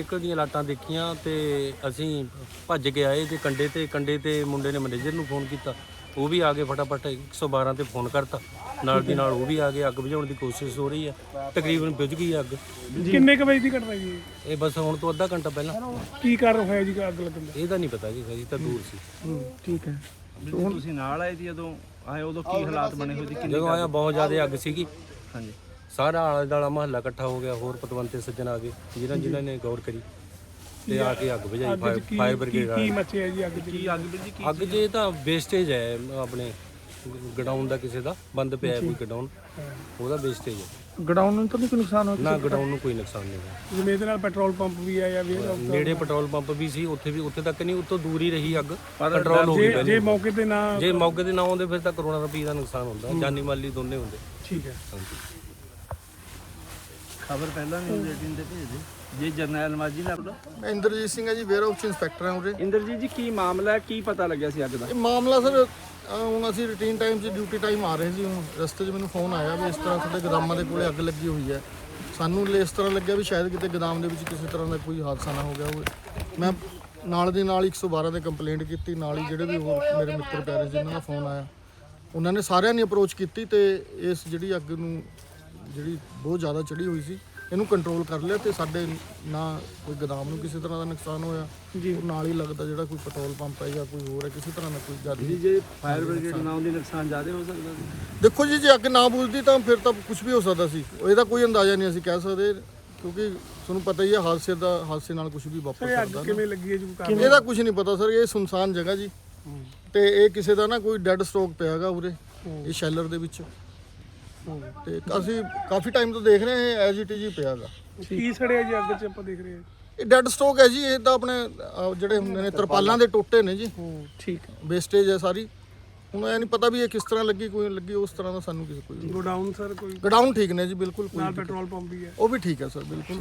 ਨਿਕਲਦੀਆਂ ਲਾਟਾਂ ਦੇਖੀਆਂ ਤੇ ਅਸੀਂ ਭੱਜ ਕੇ ਆਏ ਤੇ ਕੰਡੇ ਤੇ ਕੰਡੇ ਤੇ ਮੁੰਡੇ ਨੇ ਮੈਨੇਜਰ ਨੂੰ ਫੋਨ ਕੀਤਾ। ਉਹ ਵੀ ਆ ਕੇ ਫਟਾਫਟ 112 ਤੇ ਫੋਨ ਕਰਤਾ। ਨਾਲ ਦੀ ਨਾਲ ਉਹ ਵੀ ਆ ਗਏ ਅੱਗ ਬੁਝਾਉਣ ਦੀ ਕੋਸ਼ਿਸ਼ ਹੋ ਰਹੀ ਹੈ। ਤਕਰੀਬਨ ਬੁਝ ਗਈ ਅੱਗ। ਕਿੰਨੇ ਕੁ ਵਜੇ ਦੀ ਘਟਨਾ ਜੀ? ਇਹ? ਬਸ ਹੁਣ ਤੋਂ ਅੱਧਾ ਘੰਟਾ ਪਹਿਲਾਂ। ਕੀ ਕਾਰਨ ਹੋਇਆ ਜੀ ਅੱਗ ਲੱਗਣ ਦਾ? ਇਹਦਾ ਨਹੀਂ ਪਤਾ ਜੀ ਜੀ ਤਾਂ ਦੂਰ ਸੀ। ਠੀਕ ਹੈ। ਹੁਣ ਤੁਸੀਂ ਨਾਲ ਆਏ ਸੀ ਜਦੋਂ ਆਏ ਉਦੋਂ ਕੀ ਹਾਲਾਤ ਬਣੇ ਹੋਏ ਸੀ? ਕਿੰਨੀ ਜਦੋਂ ਆਇਆ ਬਹੁਤ ਜ਼ਿਆਦਾ ਅੱਗ ਸੀਗੀ। ਹਾਂਜੀ। ਸਾਰਾ ਆਲਾ ਦਾਲਾ ਮਹੱਲਾ ਇਕੱਠਾ ਹੋ ਗਿਆ ਹੋਰ ਪਤਵੰਤੇ ਸੱਜਣ ਆ ਗਏ ਜਿਨ੍ਹਾਂ ਜਿਨ੍ਹਾਂ ਨੇ ਗੌਰ ਕਰੀ ਤੇ ਆ ਕੇ ਅੱਗ ਬੁਝਾਈ ਅੱਗ 'ਚ ਕੀ ਫਾਇਰ ਕੀ ਬ੍ਰਿਗੇਡ ਕੀ ਮੱਚਿਆ ਜੀ ਅੱਗ 'ਚ? ਕੀ ਅੱਗ ਵੀਰ ਜੀ ਕੀ ਅੱਗ ਜੇ ਤਾਂ ਵੇਸਟੇਜ ਹੈ ਆਪਣੇ ਗਡਾਊਨ ਦਾ ਕਿਸੇ ਦਾ ਬੰਦ ਪਿਆ ਹੈ ਕੋਈ ਗਡਾਊਨ ਉਹਦਾ ਵੇਸਟੇਜ ਹੈ। ਗਡਾਊਨ ਨੂੰ ਤਾਂ ਨਹੀਂ ਕੋਈ ਨੁਕਸਾਨ ਹੋਇਆ ਨਾ ਗਡਾਊਨ ਨੂੰ ਕੋਈ ਨੁਕਸਾਨ ਨਹੀਂ ਹੋਇਆ। ਜਿਵੇਂ ਇਹਦੇ ਨਾਲ ਪੈਟਰੋਲ ਪੰਪ ਵੀ ਆ ਜਾਂ ਵੇਅਰ ਨੇੜੇ ਪੈਟਰੋਲ ਪੰਪ ਵੀ ਸੀ ਉੱਥੇ ਵੀ ਉੱਥੇ ਤੱਕ ਨਹੀਂ ਉੱਤੋਂ ਦੂਰ ਹੀ ਰਹੀ ਅੱਗ। ਕੰਟਰੋਲ ਹੋ ਗਈ ਜੇ ਪਹਿਲੇ ਮੌਕੇ ਤੇ ਨਾ ਜੇ ਮੌਕੇ ਤੇ ਨਾ ਆਉਂਦੇ ਫਿਰ ਤਾਂ ਕਰੋਨਾ ਰੁਪਏ ਦਾ ਨੁਕਸਾਨ ਹੁੰਦਾ ਜਾਨੀ ਮਾਲੀ ਦੋਨੇ ਹੁੰਦੇ। ਠੀਕ ਹੈ। ਖਬਰ ਪਹਿਲਾਂ ਨਿਊਜ਼ 18 ਤੇ ਭੇਜ ਜੀ ਜਰਨੈਲ ਮਾਜੀ ਨਾਲ ਮੈਂ ਇੰਦਰਜੀਤ ਸਿੰਘ ਹੈ ਜੀ ਵੇਅਰ ਹਾਊਸ ਇੰਸਪੈਕਟਰ ਹਾਂ ਉਰੇ। ਇੰਦਰਜੀਤ ਜੀ ਕੀ ਮਾਮਲਾ ਹੈ? ਕੀ ਪਤਾ ਲੱਗਿਆ ਸੀ ਅੱਗ ਦਾ? ਇਹ ਮਾਮਲਾ ਸਰ ਹੁਣ ਅਸੀਂ ਰੂਟੀਨ ਟਾਈਮ 'ਚ ਡਿਊਟੀ ਟਾਈਮ ਆ ਰਹੇ ਸੀ ਹੁਣ ਰਸਤੇ 'ਚ ਮੈਨੂੰ ਫੋਨ ਆਇਆ ਵੀ ਇਸ ਤਰ੍ਹਾਂ ਸਾਡੇ ਗੋਦਾਮਾਂ ਦੇ ਕੋਲੇ ਅੱਗ ਲੱਗੀ ਹੋਈ ਹੈ। ਸਾਨੂੰ ਲ- ਇਸ ਤਰ੍ਹਾਂ ਲੱਗਿਆ ਵੀ ਸ਼ਾਇਦ ਕਿਤੇ ਗੋਦਾਮ ਦੇ ਵਿੱਚ ਕਿਸੇ ਤਰ੍ਹਾਂ ਦਾ ਕੋਈ ਹਾਦਸਾ ਨਾ ਹੋ ਗਿਆ ਹੋਵੇ। ਮੈਂ ਨਾਲ ਦੀ ਨਾਲ 112 ਤੇ ਕੰਪਲੇਂਟ ਕੀਤੀ ਨਾਲ ਹੀ ਜਿਹੜੇ ਵੀ ਹੋਰ ਮੇਰੇ ਮਿੱਤਰ ਪਿਆਰੇ ਸੀ ਇਹਨਾਂ ਦਾ ਫੋਨ ਆਇਆ। ਉਹਨਾਂ ਨੇ ਸਾਰਿਆਂ ਨੇ ਅਪਰੋਚ ਕੀਤੀ ਤੇ ਇਸ ਜਿਹੜੀ ਅੱਗ ਨੂੰ ਜਿਹੜੀ ਬਹੁਤ ਜ਼ਿਆਦਾ ਚੜੀ ਹੋਈ ਸੀ ਇਹਨੂੰ ਕੰਟਰੋਲ ਕਰ ਲਿਆ ਤੇ ਸਾਡੇ ਨਾ ਕੋਈ ਗੋਦਾਮ ਨੂੰ ਕਿਸੇ ਤਰ੍ਹਾਂ ਦਾ ਨੁਕਸਾਨ ਹੋਇਆ। ਜੀ। ਨਾਲ ਹੀ ਲੱਗਦਾ ਜਿਹੜਾ ਕੋਈ ਪੈਟਰੋਲ ਪੰਪ ਹੈ ਜਾਂ ਕੋਈ ਹੋਰ ਹੈ ਕਿਸੇ ਤਰ੍ਹਾਂ ਦਾ ਕੋਈ ਜ਼ਿਆਦਾ ਜੀ ਜੇ ਫਾਇਰ ਬ੍ਰਿਗੇਡ ਨਾ ਆਉਂਦੀ ਨੁਕਸਾਨ ਜ਼ਿਆਦਾ ਹੋ ਸਕਦਾ ਸੀ। ਦੇਖੋ ਜੀ ਜੇ ਅੱਗ ਨਾ ਬੁਝਦੀ ਤਾਂ ਫਿਰ ਤਾਂ ਕੁਝ ਵੀ ਹੋ ਸਕਦਾ ਸੀ। ਇਹਦਾ ਕੋਈ ਅੰਦਾਜ਼ਾ ਨਹੀਂ ਅਸੀਂ ਕਹਿ ਸਕਦੇ ਕਿਉਂਕਿ ਤੁਹਾਨੂੰ ਪਤਾ ਹੀ ਹੈ ਹਾਦਸੇ ਦਾ ਹਾਦਸੇ ਨਾਲ ਕੁਝ ਵੀ ਵਾਪਰ ਅੱਗ ਸਕਦਾ ਕਿਵੇਂ ਲੱਗੀ ਹੈ ਜੀ ਕੋਈ ਕਾਰਨ? ਇਹਦਾ ਕੁਝ ਨਹੀਂ ਪਤਾ ਸਰ ਇਹ ਸੁਨਸਾਨ ਜਗ੍ਹਾ ਜੀ। ਤੇ ਇਹ ਕਿਸੇ ਦਾ ਨਾ ਕੋਈ ਡੈੱਡ ਸਟਾਕ ਪਿਆਗਾ ਉਰੇ ਇਹ ਸ਼ੈਲਰ ਦੇ ਵਿੱਚ। ਤੇ ਅਸੀਂ ਕਾਫੀ ਟਾਈਮ ਤੋਂ ਦੇਖ ਰਹੇ ਹਾਂ ਐਜ਼ ਇਟ ਇਜ਼ ਹੀ ਪਿਆਗਾ ਕੀ ਸੜਿਆ ਜੀ ਅੱਗ 'ਚ ਆਪਾਂ ਦੇਖ ਰਹੇ ਹਾਂ? ਇਹ ਡੈੱਡ ਸਟਾਕ ਹੈ ਜੀ ਇਹ ਤਾਂ ਆਪਣੇ ਅਹ, ਜਿਹੜੇ ਹੁੰਦੇ ਨੇ ਤਰਪਾਲਾਂ ਦੇ ਟੋਟੇ ਨੇ ਜੀ। ਹੂੰ ਠੀਕ। ਵੇਸਟੇਜ ਹੈ ਸਾਰੀ। ਹੁਣ ਇਹ ਨਹੀਂ ਪਤਾ ਵੀ ਇਹ ਕਿਸ ਤਰ੍ਹਾਂ ਲੱਗੀ ਕੋਈ ਲੱਗੀ ਉਸ ਤਰ੍ਹਾਂ ਦਾ ਸਾਨੂੰ ਕਿਸੇ ਕੋਈ ਗੋਡਾਊਨ ਸਰ ਕੋਈ ਗਡਾਊਨ ਠੀਕ ਨੇ ਜੀ ਬਿਲਕੁਲ ਕੋਈ ਨਾਲ ਪੈਟਰੋਲ ਪੰਪ ਵੀ ਹੈ। ਉਹ ਵੀ ਠੀਕ ਹੈ ਸਰ ਬਿਲਕੁਲ।